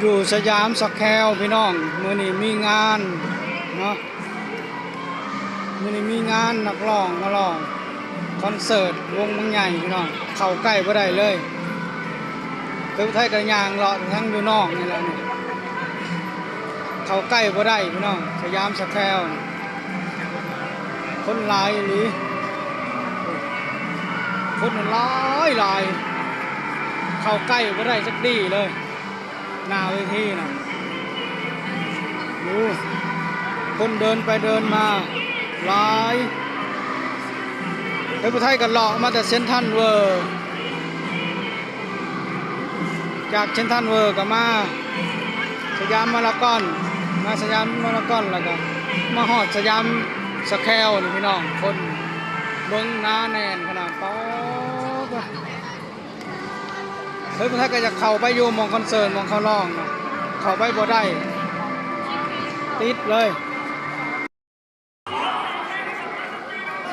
อยู่สยามสแควร์พี่น้องมื้อนี้มีงานเนาะมื้อนี้มีงานนักร้องมาร้องคอนเสิร์ตวงบางใหญ่พี่น้องเข้าใกล้บ่ได้เลยคือไทยก็ย่างเลาะทั้งอยู่นอกนี่แหละนี่เข้าใกล้บ่ได้พี่น้องสยามสแควร์คนหลายอีหรือคนหลายหลายเข้าใกล้บ่ได้สักดีเลย หน้าเวทีนะดูคนเดินไปเดินมาหลายเฮ้ยผู้ไทยกันหลอกมาแต่เซนทันเวอร์ จากเซนทันเวอร์ก็มาสยามมาลากอน มาสยามมาลากอนแล้วก็มาหอดสยามสแคลนี่พี่น้องคนเบิ้งหน้าแน่นขนาดป๊อ เฮ้ยถ้าก็จะเข้าไปอยู่มองคอนเสิร์ตมองเขาล่องนะเข้าไปบ่ได้ ติดเลย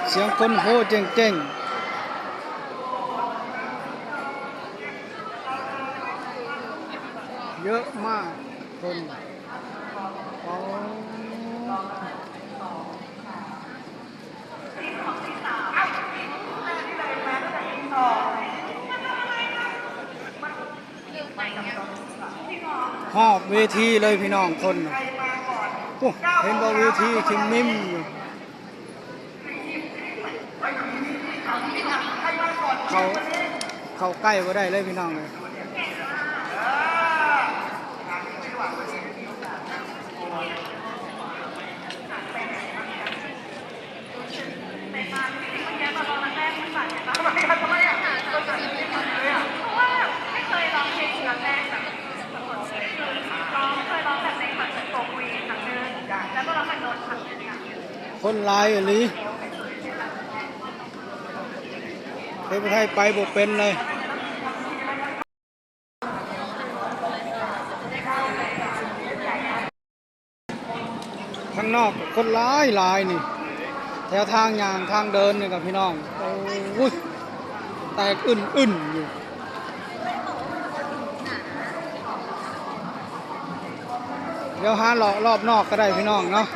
เสียงคนโหเจ๋งๆเยอะมากคน หอบเวทีเลยพี่น้องคนน่ะโอ้เห็นบ่เวทีคิมนิ่มอยู่เขาเขาใกล้ก็ได้เลยพี่น้องเลย คนลายอีหลีเฮ้ยไทยไปบ่เป็นเลยข้างนอกคนหลายลายนี่ แถวทางยางทางเดินนี่กับพี่น้องโอ้ยแตกอึนอึนๆอยู่เดี๋ยวหาเลาะรอบนอกก็ได้พี่น้องเนาะ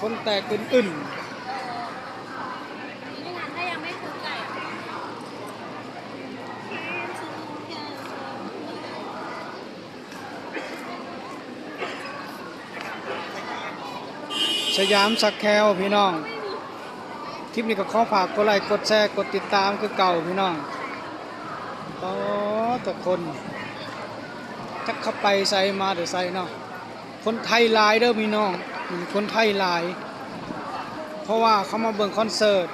คนแตกอึนอึนไม่นถ้ายังไม่คือไก่สยามสักแคลพี่น้อง คลิปนี้ก็ขอฝากกดไลค์กดแชร์กดติดตามคือเก่าพี่น้องต่อแต่คนจักเข้าไปใส่มาเดี๋ยวใส่เนาะคนไทยหลายเด้อพี่น้อง มคนไทยหลาย เพราะว่าเขามาเบิ่งคอนเสิร์ต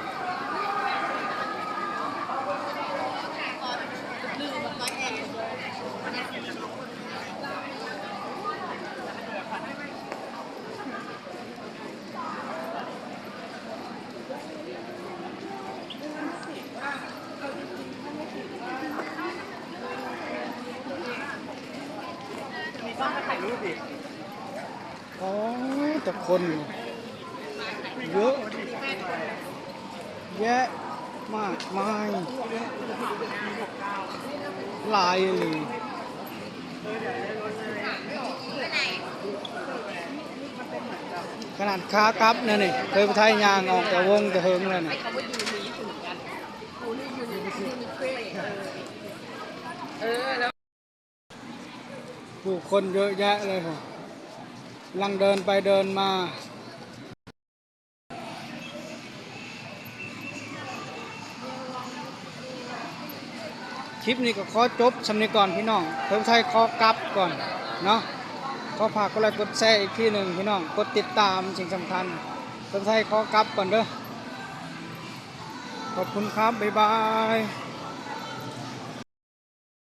อ๋อ แต่คนเยอะแยะมากมายหลายเลยขนาดค้ากลับเนี่ยนี่เคยไปไทยยางออกแต่วงแต่เฮิงเลยนี่ผู้คนเยอะแยะเลยค่ะ ลังเดินไปเดินมา คลิปนี้ก็ขอจบสำนีก่อนพี่น้องเพิ่มไทยขอกลับก่อน เนาะขอฝากกดไลค์กดแชร์อีกที่หนึ่งพี่น้อง กดติดตามสิ่งสำคัญเพิ่มไทยขอกลับก่อนเด้อขอบคุณครับ บ๊ายบาย